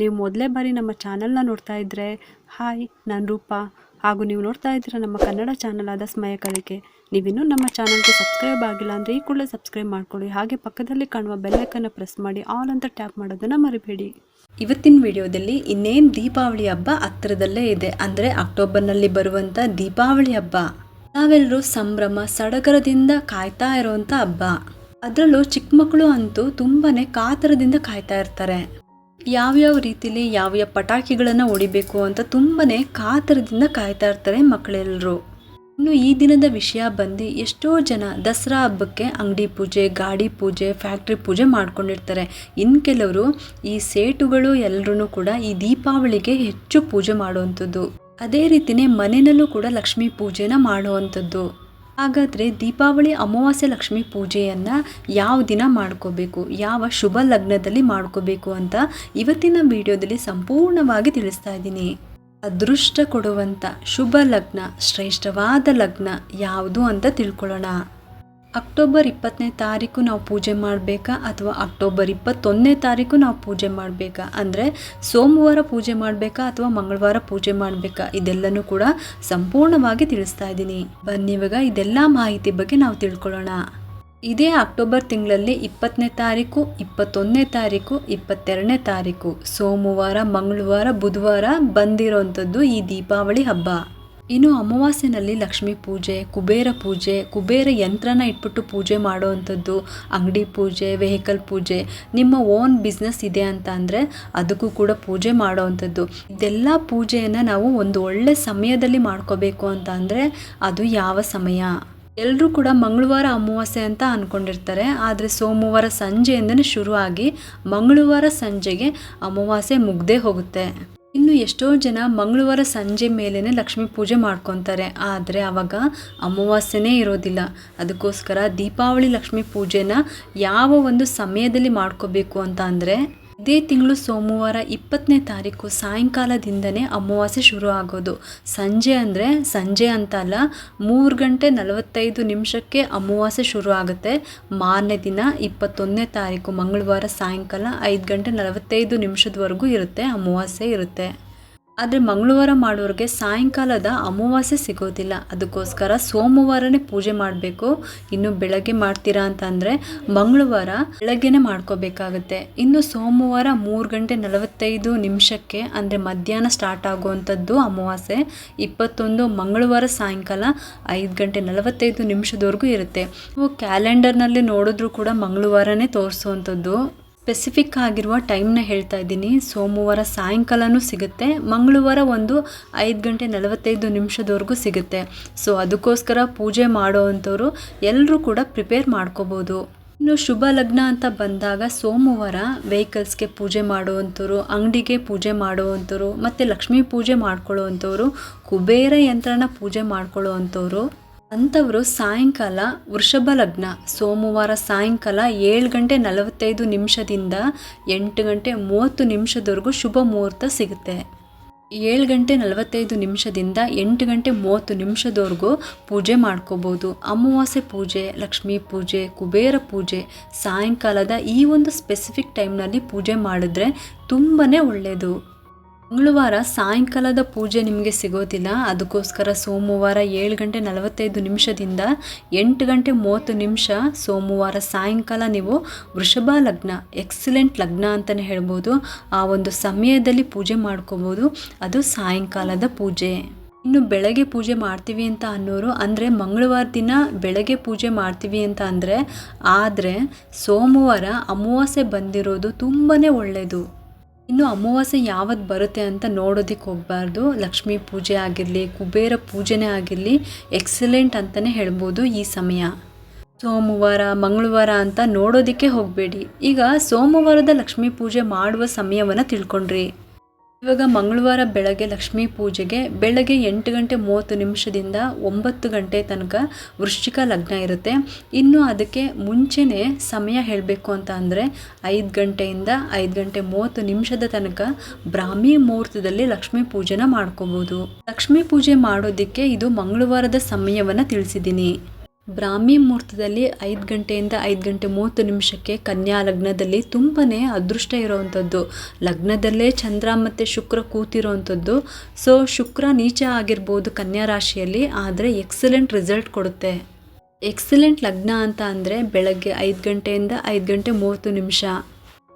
ನೀವು ಮೊದಲೇ ಬಾರಿ ನಮ್ಮ ಚಾನಲ್ನ ನೋಡ್ತಾ ಇದ್ದರೆ ಹಾಯ್, ನಾನು ರೂಪ. ಹಾಗೂ ನೀವು ನೋಡ್ತಾ ಇದ್ದೀರ ನಮ್ಮ ಕನ್ನಡ ಚಾನಲ್ ಆದ ಸ್ಮಯ ಕಲಿಕೆ. ನೀವಿನ್ನೂ ನಮ್ಮ ಚಾನಲ್ಗೆ ಸಬ್ಸ್ಕ್ರೈಬ್ ಆಗಿಲ್ಲ ಅಂದರೆ ಈ ಕೂಡಲೇ ಸಬ್ಸ್ಕ್ರೈಬ್ ಮಾಡ್ಕೊಳ್ಳಿ. ಹಾಗೆ ಪಕ್ಕದಲ್ಲಿ ಕಾಣುವ ಬೆಲ್ಲೈಕನ್ನು ಪ್ರೆಸ್ ಮಾಡಿ, ಆಲ್ ಅಂತ ಟ್ಯಾಪ್ ಮಾಡೋದನ್ನು ಮರಿಬೇಡಿ. ಇವತ್ತಿನ ವಿಡಿಯೋದಲ್ಲಿ ಇನ್ನೇನು ದೀಪಾವಳಿ ಹಬ್ಬ ಹತ್ತಿರದಲ್ಲೇ ಇದೆ. ಅಂದರೆ ಅಕ್ಟೋಬರ್ನಲ್ಲಿ ಬರುವಂಥ ದೀಪಾವಳಿ ಹಬ್ಬ. ನಾವೆಲ್ಲರೂ ಸಂಭ್ರಮ, ಸಡಗರದಿಂದ ಕಾಯ್ತಾ ಇರುವಂಥ ಹಬ್ಬ. ಅದರಲ್ಲೂ ಚಿಕ್ಕ ಮಕ್ಕಳು ಅಂತೂ ತುಂಬಾ ಕಾತರದಿಂದ ಕಾಯ್ತಾ ಇರ್ತಾರೆ. ಯಾವ್ಯಾವ ರೀತಿಲಿ ಯಾವ್ಯಾವ ಪಟಾಕಿಗಳನ್ನು ಹೊಡಿಬೇಕು ಅಂತ ತುಂಬನೇ ಕಾತರದಿಂದ ಕಾಯ್ತಾ ಇರ್ತಾರೆ ಮಕ್ಕಳೆಲ್ಲರೂ ಇನ್ನು ಈ ದಿನದ ವಿಷಯ ಬಂದು ಎಷ್ಟೋ ಜನ ದಸರಾ ಹಬ್ಬಕ್ಕೆ ಅಂಗಡಿ ಪೂಜೆ, ಗಾಡಿ ಪೂಜೆ, ಫ್ಯಾಕ್ಟ್ರಿ ಪೂಜೆ ಮಾಡ್ಕೊಂಡಿರ್ತಾರೆ. ಇನ್ನು ಕೆಲವರು ಈ ಸೇಟುಗಳು ಎಲ್ಲರೂ ಕೂಡ ಈ ದೀಪಾವಳಿಗೆ ಹೆಚ್ಚು ಪೂಜೆ ಮಾಡುವಂಥದ್ದು. ಅದೇ ರೀತಿಯೇ ಮನೆಯಲ್ಲೂ ಕೂಡ ಲಕ್ಷ್ಮೀ ಪೂಜೆನ ಮಾಡುವಂಥದ್ದು. ಹಾಗಾದರೆ ದೀಪಾವಳಿ ಅಮಾವಾಸ್ಯೆ ಲಕ್ಷ್ಮಿ ಪೂಜೆಯನ್ನು ಯಾವ ದಿನ ಮಾಡ್ಕೋಬೇಕು? ಯಾವ ಶುಭ ಲಗ್ನದಲ್ಲಿ ಮಾಡ್ಕೋಬೇಕು ಅಂತ ಇವತ್ತಿನ ವಿಡಿಯೋದಲ್ಲಿ ಸಂಪೂರ್ಣವಾಗಿ ತಿಳಿಸ್ತಾ ಇದ್ದೀನಿ. ಅದೃಷ್ಟ ಕೊಡುವಂಥ ಶುಭ ಲಗ್ನ, ಶ್ರೇಷ್ಠವಾದ ಲಗ್ನ ಯಾವುದು ಅಂತ ತಿಳ್ಕೊಳ್ಳೋಣ. ಅಕ್ಟೋಬರ್ ಇಪ್ಪತ್ತನೇ ತಾರೀಕು ನಾವು ಪೂಜೆ ಮಾಡಬೇಕಾ ಅಥವಾ ಅಕ್ಟೋಬರ್ ಇಪ್ಪತ್ತೊಂದನೇ ತಾರೀಕು ನಾವು ಪೂಜೆ ಮಾಡಬೇಕಾ? ಅಂದರೆ ಸೋಮವಾರ ಪೂಜೆ ಮಾಡಬೇಕಾ ಅಥವಾ ಮಂಗಳವಾರ ಪೂಜೆ ಮಾಡಬೇಕಾ? ಇದೆಲ್ಲನೂ ಕೂಡ ಸಂಪೂರ್ಣವಾಗಿ ತಿಳಿಸ್ತಾ ಇದ್ದೀನಿ. ಬನ್ನಿ ಇವಾಗ ಇದೆಲ್ಲ ಮಾಹಿತಿ ಬಗ್ಗೆ ನಾವು ತಿಳ್ಕೊಳ್ಳೋಣ. ಇದೇ ಅಕ್ಟೋಬರ್ ತಿಂಗಳಲ್ಲಿ ಇಪ್ಪತ್ತನೇ ತಾರೀಕು, ಇಪ್ಪತ್ತೊಂದನೇ ತಾರೀಕು, ಇಪ್ಪತ್ತೆರಡನೇ ತಾರೀಕು. ಸೋಮವಾರ, ಮಂಗಳವಾರ, ಬುಧವಾರ ಬಂದಿರೋವಂಥದ್ದು ಈ ದೀಪಾವಳಿ ಹಬ್ಬ. ಇನ್ನು ಅಮಾವಾಸ್ಯೆನಲ್ಲಿ ಲಕ್ಷ್ಮಿ ಪೂಜೆ, ಕುಬೇರ ಪೂಜೆ, ಕುಬೇರ ಯಂತ್ರನ ಇಟ್ಬಿಟ್ಟು ಪೂಜೆ ಮಾಡೋವಂಥದ್ದು, ಅಂಗಡಿ ಪೂಜೆ ವೆಹಿಕಲ್ ಪೂಜೆ, ನಿಮ್ಮ ಓನ್ ಬಿಸ್ನೆಸ್ ಇದೆ ಅಂತ ಅಂದರೆ ಅದಕ್ಕೂ ಕೂಡ ಪೂಜೆ ಮಾಡೋವಂಥದ್ದು. ಇದೆಲ್ಲ ಪೂಜೆಯನ್ನು ನಾವು ಒಂದು ಒಳ್ಳೆ ಸಮಯದಲ್ಲಿ ಮಾಡ್ಕೋಬೇಕು ಅಂತ ಅಂದರೆ ಅದು ಯಾವ ಸಮಯ? ಎಲ್ಲರೂ ಕೂಡ ಮಂಗಳವಾರ ಅಮಾವಾಸ್ಯೆ ಅಂತ ಅಂದ್ಕೊಂಡಿರ್ತಾರೆ ಆದರೆ ಸೋಮವಾರ ಸಂಜೆಯಿಂದನೇ ಶುರುವಾಗಿ ಮಂಗಳವಾರ ಸಂಜೆಗೆ ಅಮಾವಾಸ್ಯೆ ಮುಗ್ದೇ ಹೋಗುತ್ತೆ. ಇನ್ನು ಎಷ್ಟೋ ಜನ ಮಂಗಳವಾರ ಸಂಜೆ ಮೇಲೇ ಲಕ್ಷ್ಮೀ ಪೂಜೆ ಮಾಡ್ಕೊತಾರೆ. ಆದರೆ ಅವಾಗ ಅಮಾವಾಸ್ಯೆನೇ ಇರೋದಿಲ್ಲ. ಅದಕ್ಕೋಸ್ಕರ ದೀಪಾವಳಿ ಲಕ್ಷ್ಮೀ ಪೂಜೆನ ಯಾವ ಒಂದು ಸಮಯದಲ್ಲಿ ಮಾಡ್ಕೋಬೇಕು ಅಂತ ಅಂದರೆ ಇದೇ ತಿಂಗಳು ಸೋಮವಾರ ಇಪ್ಪತ್ತನೇ ತಾರೀಕು ಸಾಯಂಕಾಲದಿಂದನೇ ಅಮಾವಾಸ್ಯೆ ಶುರು ಆಗೋದು. ಸಂಜೆ ಅಂದರೆ ಸಂಜೆ ಅಂತ ಅಲ್ಲ ಮೂರು ಗಂಟೆ ನಲವತ್ತೈದು ನಿಮಿಷಕ್ಕೆ ಅಮಾವಾಸ್ಯೆ ಶುರು ಆಗುತ್ತೆ. ಮಾರನೇ ದಿನ ಇಪ್ಪತ್ತೊಂದನೇ ತಾರೀಕು ಮಂಗಳವಾರ ಸಾಯಂಕಾಲ ಐದು ಗಂಟೆ ನಲವತ್ತೈದು ನಿಮಿಷದವರೆಗೂ ಇರುತ್ತೆ, ಅಮಾವಾಸ್ಯೆ ಇರುತ್ತೆ. ಆದರೆ ಮಂಗಳವಾರ ಮಾಡೋರಿಗೆ ಸಾಯಂಕಾಲದ ಅಮಾವಾಸ್ಯೆ ಸಿಗೋದಿಲ್ಲ. ಅದಕ್ಕೋಸ್ಕರ ಸೋಮವಾರನೇ ಪೂಜೆ ಮಾಡಬೇಕು. ಇನ್ನು ಬೆಳಗ್ಗೆ ಮಾಡ್ತೀರಾ ಅಂತಂದರೆ ಮಂಗಳವಾರ ಬೆಳಗ್ಗೆನೇ ಮಾಡ್ಕೋಬೇಕಾಗುತ್ತೆ. ಇನ್ನು ಸೋಮವಾರ ಮೂರು ಗಂಟೆ ನಲವತ್ತೈದು ನಿಮಿಷಕ್ಕೆ ಅಂದರೆ ಮಧ್ಯಾಹ್ನ ಸ್ಟಾರ್ಟ್ ಆಗುವಂಥದ್ದು ಅಮಾವಾಸ್ಯೆ. ಇಪ್ಪತ್ತೊಂದು ಮಂಗಳವಾರ ಸಾಯಂಕಾಲ ಐದು ಗಂಟೆ ನಲವತ್ತೈದು ನಿಮಿಷದವರೆಗೂ ಇರುತ್ತೆ. ನೀವು ಕ್ಯಾಲೆಂಡರ್ನಲ್ಲಿ ನೋಡಿದ್ರೂ ಕೂಡ ಮಂಗಳವಾರನೇ ತೋರಿಸುವಂಥದ್ದು. ಸ್ಪೆಸಿಫಿಕ್ ಆಗಿರುವ ಟೈಮ್ನ ಹೇಳ್ತಾ ಇದ್ದೀನಿ. ಸೋಮವಾರ ಸಾಯಂಕಾಲನೂ ಸಿಗುತ್ತೆ. ಮಂಗಳವಾರ ಒಂದು ಐದು ಗಂಟೆ ನಲವತ್ತೈದು ನಿಮಿಷದವರೆಗೂ ಸಿಗುತ್ತೆ. ಸೊ ಅದಕ್ಕೋಸ್ಕರ ಪೂಜೆ ಮಾಡೋವಂಥವ್ರು ಎಲ್ಲರೂ ಕೂಡ ಪ್ರಿಪೇರ್ ಮಾಡ್ಕೋಬೋದು. ಇನ್ನು ಶುಭ ಲಗ್ನ ಅಂತ ಬಂದಾಗ ಸೋಮವಾರ ವೆಹಿಕಲ್ಸ್ಗೆ ಪೂಜೆ ಮಾಡುವಂಥವ್ರು, ಅಂಗಡಿಗೆ ಪೂಜೆ ಮಾಡುವಂಥವ್ರು, ಮತ್ತು ಲಕ್ಷ್ಮೀ ಪೂಜೆ ಮಾಡ್ಕೊಳ್ಳುವಂಥವ್ರು, ಕುಬೇರ ಯಂತ್ರನ ಪೂಜೆ ಮಾಡ್ಕೊಳ್ಳುವಂಥವ್ರು. ಸಾಯಂಕಾಲ ವೃಷಭ ಲಗ್ನ. ಸೋಮವಾರ ಸಾಯಂಕಾಲ ಏಳು ಗಂಟೆ ನಲವತ್ತೈದು ನಿಮಿಷದಿಂದ ಎಂಟು ಗಂಟೆ ಮೂವತ್ತು ನಿಮಿಷದವರೆಗೂ ಶುಭ ಮುಹೂರ್ತ ಸಿಗುತ್ತೆ. ಏಳು ಗಂಟೆ ನಲವತ್ತೈದು ನಿಮಿಷದಿಂದ ಎಂಟು ಗಂಟೆ ಮೂವತ್ತು ನಿಮಿಷದವರೆಗೂ ಪೂಜೆ ಮಾಡ್ಕೋಬೋದು. ಅಮಾವಾಸ್ಯೆ ಪೂಜೆ, ಲಕ್ಷ್ಮೀ ಪೂಜೆ, ಕುಬೇರ ಪೂಜೆ. ಸಾಯಂಕಾಲದ ಈ ಒಂದು ಸ್ಪೆಸಿಫಿಕ್ ಟೈಮ್ನಲ್ಲಿ ಪೂಜೆ ಮಾಡಿದ್ರೆ ತುಂಬಾ ಒಳ್ಳೆಯದು ಮಂಗಳವಾರ ಸಾಯಂಕಾಲದ ಪೂಜೆ ನಿಮಗೆ ಸಿಗೋದಿಲ್ಲ. ಅದಕ್ಕೋಸ್ಕರ ಸೋಮವಾರ ಏಳು ಗಂಟೆ ನಲವತ್ತೈದು ನಿಮಿಷದಿಂದ ಎಂಟು ಗಂಟೆ ಮೂವತ್ತು ನಿಮಿಷ ಸೋಮವಾರ ಸಾಯಂಕಾಲ ನೀವು ವೃಷಭ ಲಗ್ನ, ಎಕ್ಸಲೆಂಟ್ ಲಗ್ನ ಅಂತಲೇ ಹೇಳ್ಬೋದು. ಆ ಒಂದು ಸಮಯದಲ್ಲಿ ಪೂಜೆ ಮಾಡ್ಕೋಬೋದು. ಅದು ಸಾಯಂಕಾಲದ ಪೂಜೆ. ಇನ್ನು ಬೆಳಗ್ಗೆ ಪೂಜೆ ಮಾಡ್ತೀವಿ ಅಂತ ಅನ್ನೋರು, ಅಂದರೆ ಮಂಗಳವಾರ ದಿನ ಬೆಳಗ್ಗೆ ಪೂಜೆ ಮಾಡ್ತೀವಿ ಅಂತ ಅಂದರೆ, ಆದರೆ ಸೋಮವಾರ ಅಮಾವಾಸ್ಯೆ ಬಂದಿರೋದು ತುಂಬಾ ಒಳ್ಳೆಯದು ಇನ್ನು ಅಮಾವಾಸ್ಯೆ ಯಾವತ್ತು ಬರುತ್ತೆ ಅಂತ ನೋಡೋದಕ್ಕೆ ಹೋಗಬಾರ್ದು. ಲಕ್ಷ್ಮೀ ಪೂಜೆ ಆಗಿರಲಿ, ಕುಬೇರ ಪೂಜೆನೇ ಆಗಿರಲಿ ಎಕ್ಸಲೆಂಟ್ ಅಂತಲೇ ಹೇಳ್ಬೋದು ಈ ಸಮಯ. ಸೋಮವಾರ, ಮಂಗಳವಾರ ಅಂತ ನೋಡೋದಕ್ಕೆ ಹೋಗಬೇಡಿ. ಈಗ ಸೋಮವಾರದ ಲಕ್ಷ್ಮೀ ಪೂಜೆ ಮಾಡುವ ಸಮಯವನ್ನು ತಿಳ್ಕೊಂಡ್ರಿ. ಇವಾಗ ಮಂಗಳವಾರ ಬೆಳಗ್ಗೆ ಲಕ್ಷ್ಮೀ ಪೂಜೆಗೆ ಬೆಳಗ್ಗೆ ಎಂಟು ಗಂಟೆ ಮೂವತ್ತು ನಿಮಿಷದಿಂದ ಒಂಬತ್ತು ಗಂಟೆ ತನಕ ವೃಶ್ಚಿಕ ಲಗ್ನ ಇರುತ್ತೆ. ಇನ್ನು ಅದಕ್ಕೆ ಮುಂಚೆನೇ ಸಮಯ ಹೇಳಬೇಕು ಅಂತ ಅಂದರೆ ಐದು ಗಂಟೆಯಿಂದ ಐದು ಗಂಟೆ ಮೂವತ್ತು ನಿಮಿಷದ ತನಕ ಬ್ರಾಹ್ಮಿ ಮುಹೂರ್ತದಲ್ಲಿ ಲಕ್ಷ್ಮೀ ಪೂಜೆನ ಮಾಡ್ಕೋಬೋದು. ಲಕ್ಷ್ಮೀ ಪೂಜೆ ಮಾಡೋದಕ್ಕೆ ಇದು ಮಂಗಳವಾರದ ಸಮಯವನ್ನು ತಿಳಿಸಿದ್ದೀನಿ. ಬ್ರಾಹ್ಮಿ ಮುಹೂರ್ತದಲ್ಲಿ ಐದು ಗಂಟೆಯಿಂದ ಐದು ಗಂಟೆ ಮೂವತ್ತು ನಿಮಿಷಕ್ಕೆ ಕನ್ಯಾ ಲಗ್ನದಲ್ಲಿ ತುಂಬಾ ಅದೃಷ್ಟ ಇರೋವಂಥದ್ದು. ಲಗ್ನದಲ್ಲೇ ಚಂದ್ರ ಮತ್ತು ಶುಕ್ರ ಕೂತಿರೋವಂಥದ್ದು. ಸೊ ಶುಕ್ರ ನೀಚ ಆಗಿರ್ಬೋದು ಕನ್ಯಾ ರಾಶಿಯಲ್ಲಿ, ಆದರೆ ಎಕ್ಸಲೆಂಟ್ ರಿಸಲ್ಟ್ ಕೊಡುತ್ತೆ. ಎಕ್ಸಲೆಂಟ್ ಲಗ್ನ ಅಂತ ಅಂದರೆ ಬೆಳಗ್ಗೆ ಐದು ಗಂಟೆಯಿಂದ ಐದು ಗಂಟೆ ಮೂವತ್ತು ನಿಮಿಷ.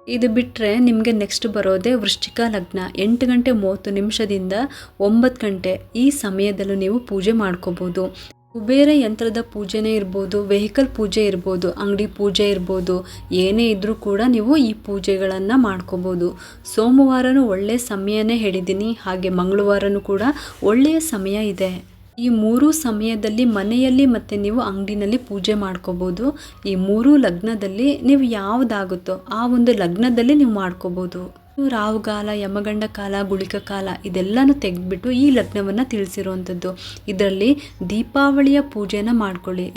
ಇದು ಬಿಟ್ಟರೆ ನಿಮಗೆ ನೆಕ್ಸ್ಟ್ ಬರೋದೇ ವೃಶ್ಚಿಕ ಲಗ್ನ. ಎಂಟು ಗಂಟೆ ಮೂವತ್ತು ನಿಮಿಷದಿಂದ ಒಂಬತ್ತು ಗಂಟೆ ಈ ಸಮಯದಲ್ಲೂ ನೀವು ಪೂಜೆ ಮಾಡ್ಕೋಬೋದು. ಕುಬೇರ ಯಂತ್ರದ ಪೂಜೆನೇ ಇರ್ಬೋದು, ವೆಹಿಕಲ್ ಪೂಜೆ ಇರ್ಬೋದು, ಅಂಗಡಿ ಪೂಜೆ ಇರ್ಬೋದು, ಏನೇ ಇದ್ದರೂ ಕೂಡ ನೀವು ಈ ಪೂಜೆಗಳನ್ನು ಮಾಡ್ಕೋಬೋದು. ಸೋಮವಾರನೂ ಒಳ್ಳೆಯ ಸಮಯನೇ ಹೇಳಿದ್ದೀನಿ ಹಾಗೆ ಮಂಗಳವಾರನೂ ಕೂಡ ಒಳ್ಳೆಯ ಸಮಯ ಇದೆ. ಈ ಮೂರು ಸಮಯದಲ್ಲಿ ಮನೆಯಲ್ಲಿ ಮತ್ತು ನೀವು ಅಂಗಡಿನಲ್ಲಿ ಪೂಜೆ ಮಾಡ್ಕೋಬೋದು. ಈ ಮೂರು ಲಗ್ನದಲ್ಲಿ ನೀವು ಯಾವುದಾಗುತ್ತೋ ಆ ಒಂದು ಲಗ್ನದಲ್ಲಿ ನೀವು ಮಾಡ್ಕೋಬೋದು. ರಾಹುಗಾಲ ಯಮಗಂಡ ಕಾಲ, ಗುಳಿಕ ಕಾಲ, ಇದೆಲ್ಲನೂ ತೆಗೆದ್ಬಿಟ್ಟು ಈ ಲಗ್ನವನ್ನು ತಿಳಿಸಿರುವಂಥದ್ದು. ಇದರಲ್ಲಿ ದೀಪಾವಳಿಯ ಪೂಜೆನ ಮಾಡ್ಕೊಳ್ಳಿ.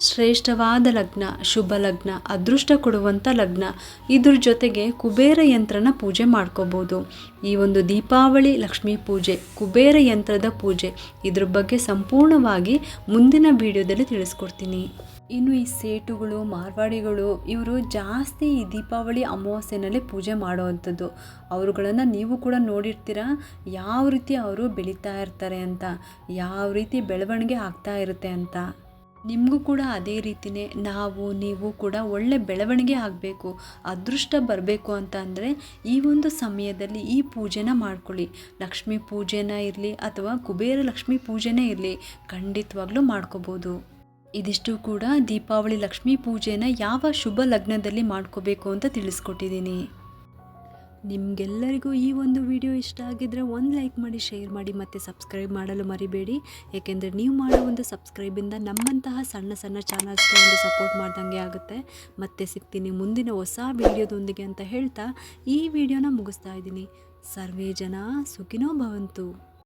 ಶ್ರೇಷ್ಠವಾದ ಲಗ್ನ, ಶುಭ ಲಗ್ನ, ಅದೃಷ್ಟ ಕೊಡುವಂಥ ಲಗ್ನ. ಇದ್ರ ಜೊತೆಗೆ ಕುಬೇರ ಯಂತ್ರನ ಪೂಜೆ ಮಾಡ್ಕೋಬೋದು. ಈ ಒಂದು ದೀಪಾವಳಿ, ಲಕ್ಷ್ಮೀ ಪೂಜೆ, ಕುಬೇರ ಯಂತ್ರದ ಪೂಜೆ, ಇದ್ರ ಬಗ್ಗೆ ಸಂಪೂರ್ಣವಾಗಿ ಮುಂದಿನ ವಿಡಿಯೋದಲ್ಲಿ ತಿಳಿಸ್ಕೊಡ್ತೀನಿ. ಇನ್ನು ಈ ಸೇಟುಗಳು, ಮಾರ್ವಾಡಿಗಳು, ಇವರು ಜಾಸ್ತಿ ಈ ದೀಪಾವಳಿ ಅಮಾವಾಸ್ಯೆನಲ್ಲಿ ಪೂಜೆ ಮಾಡುವಂಥದ್ದು. ಅವರುಗಳನ್ನು ನೀವು ಕೂಡ ನೋಡಿರ್ತೀರ? ಯಾವ ರೀತಿ ಅವರು ಬೆಳೀತಾ ಇರ್ತಾರೆ ಅಂತ, ಯಾವ ರೀತಿ ಬೆಳವಣಿಗೆ ಆಗ್ತಾ ಇರುತ್ತೆ ಅಂತ. ನಿಮಗೂ ಕೂಡ ಅದೇ ರೀತಿಯೇ ನಾವು, ನೀವು ಕೂಡ ಒಳ್ಳೆ ಬೆಳವಣಿಗೆ ಆಗಬೇಕು, ಅದೃಷ್ಟ ಬರಬೇಕು ಅಂತ ಅಂದರೆ ಈ ಒಂದು ಸಮಯದಲ್ಲಿ ಈ ಪೂಜೆನ ಮಾಡ್ಕೊಳ್ಳಿ. ಲಕ್ಷ್ಮೀ ಪೂಜೆನ ಇರಲಿ ಅಥವಾ ಕುಬೇರ ಲಕ್ಷ್ಮೀ ಪೂಜೆನೇ ಇರಲಿ, ಖಂಡಿತವಾಗ್ಲೂ ಮಾಡ್ಕೋಬೋದು. ಇದಿಷ್ಟು ಕೂಡ ದೀಪಾವಳಿ ಲಕ್ಷ್ಮೀ ಪೂಜೆನ ಯಾವ ಶುಭ ಲಗ್ನದಲ್ಲಿ ಮಾಡ್ಕೋಬೇಕು ಅಂತ ತಿಳಿಸ್ಕೊಟ್ಟಿದ್ದೀನಿ. ನಿಮಗೆಲ್ಲರಿಗೂ ಈ ಒಂದು ವಿಡಿಯೋ ಇಷ್ಟ ಆಗಿದ್ದರೆ ಒಂದು ಲೈಕ್ ಮಾಡಿ, ಶೇರ್ ಮಾಡಿ ಮತ್ತು ಸಬ್ಸ್ಕ್ರೈಬ್ ಮಾಡಲು ಮರಿಬೇಡಿ. ಏಕೆಂದರೆ ನೀವು ಮಾಡೋ ಒಂದು ಸಬ್ಸ್ಕ್ರೈಬಿಂದ ನಮ್ಮಂತಹ ಸಣ್ಣ ಸಣ್ಣ ಚಾನಲ್ಸ್ಗೆ ಒಂದು ಸಪೋರ್ಟ್ ಮಾಡ್ದಂಗೆ ಆಗುತ್ತೆ. ಮತ್ತೆ ಸಿಗ್ತೀನಿ ಮುಂದಿನ ಹೊಸ ವಿಡಿಯೋದೊಂದಿಗೆ ಅಂತ ಹೇಳ್ತಾ ಈ ವಿಡಿಯೋನ ಮುಗಿಸ್ತಾ ಇದ್ದೀನಿ. ಸರ್ವೇ ಜನ ಸುಖಿನೋ ಭವಂತು.